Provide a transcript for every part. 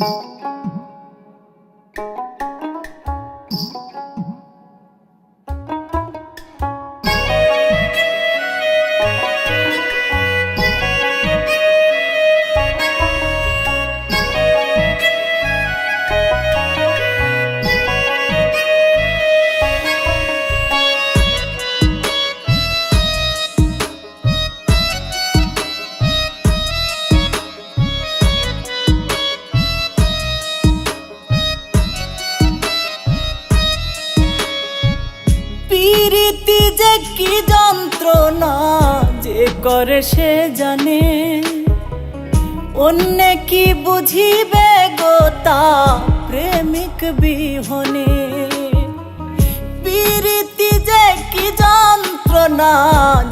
Música পিরিতি যে কি যন্ত্রণা যে করে সে জানে। অন্য কি বুঝিবে গো তা প্রেমিক বিহনে। পিরিতি যে কি যন্ত্রণা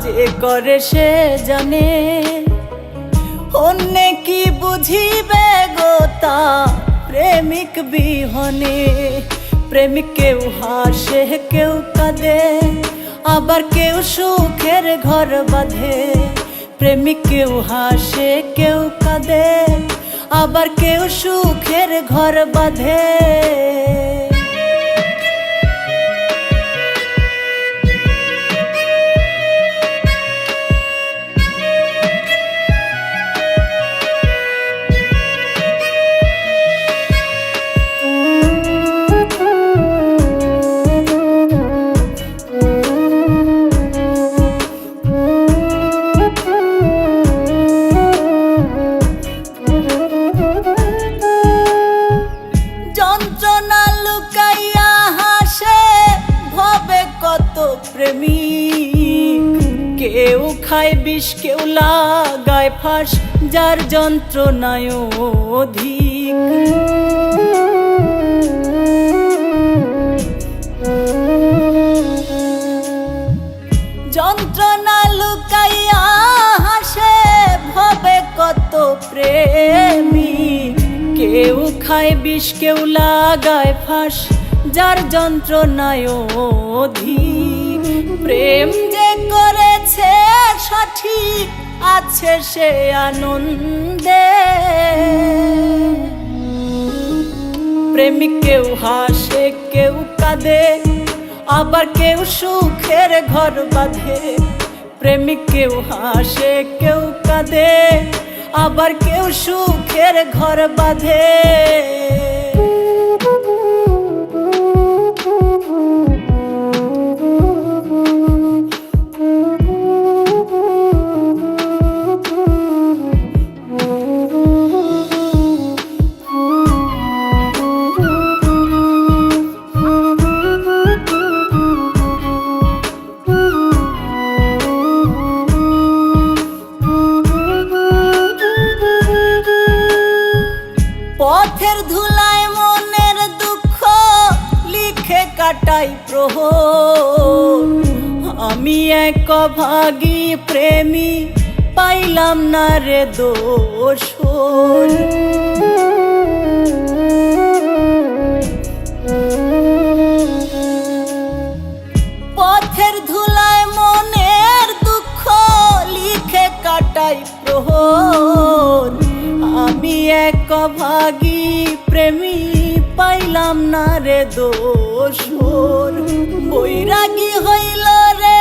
যে করে সে জানে। অন্য কি বুঝিবে গো তা প্রেমিক বিহনে। প্রেমিক কেউ হাসে কেউ কাঁদে। আবার কেউ সুখের ঘর বাঁধে। প্রেমিক কেউ হাসে কেউ কাঁদে। আবার কেউ সুখের ঘর বাঁধে। প্রেমিক। কেউ খায় বিষ, কেউ লাগায় ফাঁস, যার যন্ত্রণায় অধিক। যন্ত্রণা লুকাইয়া হাসে, ভবে কত প্রেমী কেউ খায় বিষ, কেউ লাগায় ফাঁস, যার যন্ত্রণায় অধিক। প্রেম যে করেছে সঠিক আছে সে আনন্দে। প্রেমিক কেউ হাসে, কেউ কাঁদে, আবার কেউ সুখের ঘর বাঁধে। প্রেমিক কেউ হাসে, কেউ কাঁদে, আবার কেউ সুখের ঘর বাঁধে। কাটাই প্রহ আমি এক ভাগী প্রেমী, পাইলাম না রে দোষ পথের ধুলায় মনের দুঃখ লিখে কাটাই প্রহর। আমি এক ভাগী প্রেমী পাইলাম না রে দোষর বৈরাগী হইল রে,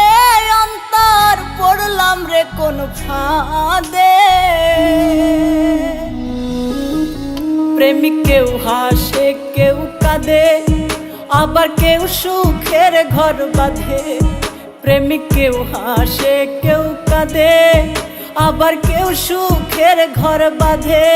অন্তর পড়লাম রে কোন ফাঁদে। প্রেমিক কেউ হাসে, কেউ কাঁদে, আবার কেউ সুখের ঘর বাঁধে। প্রেমিক কেউ হাসে, কেউ কাঁদে, আবার কেউ সুখের ঘর বাঁধে।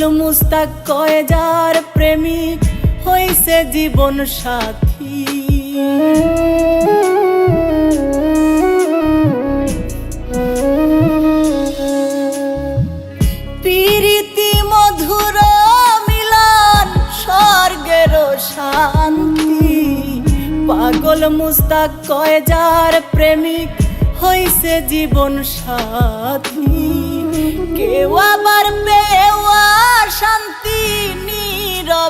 পাগল মুস্তাক, কয়ে যার প্রেমিক হইছে জীবন সাথী? প্রীতি, মধুর মিলন, স্বর্গের শান্তি। পাগল মুস্তাক, কয়ে যার প্রেমিক হইছে জীবন সাথী? কেওয়া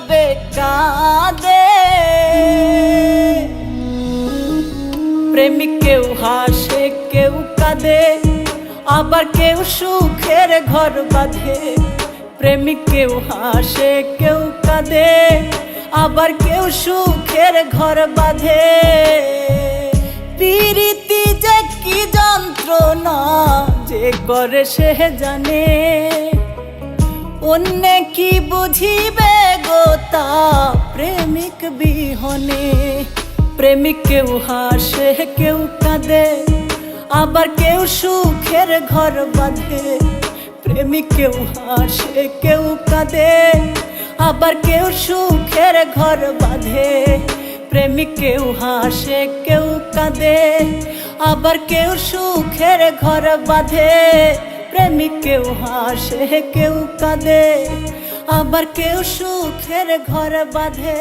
নীরবে কাঁদে। প্রেমিক কেউ হাসে, কেউ কাঁদে, আবার কেউ সুখের ঘর বাঁধে। প্রেমিক কেউ হাসে, কেউ কাঁদে, আবার কেউ সুখের ঘর বাঁধে। পিরিতি যে কি যন্ত্রণা যে করে সে জানে, অন্য কি বুঝিবে? তা প্রেমিক বিহনে প্রেমিক কেউ হাসে কেউ কাঁদে আবার কেউ সুখের ঘর বাঁধে প্রেমিক কেউ হাসে কেউ কাঁদে আবার কেউ সুখের ঘর বাঁধে প্রেমিক কেউ হাসে কেউ কাঁদে আবার কেউ সুখের ঘর বাঁধে প্রেমিক কেউ হাসে কেউ কাঁদে আবার কেউ সুখের ঘর বাঁধে।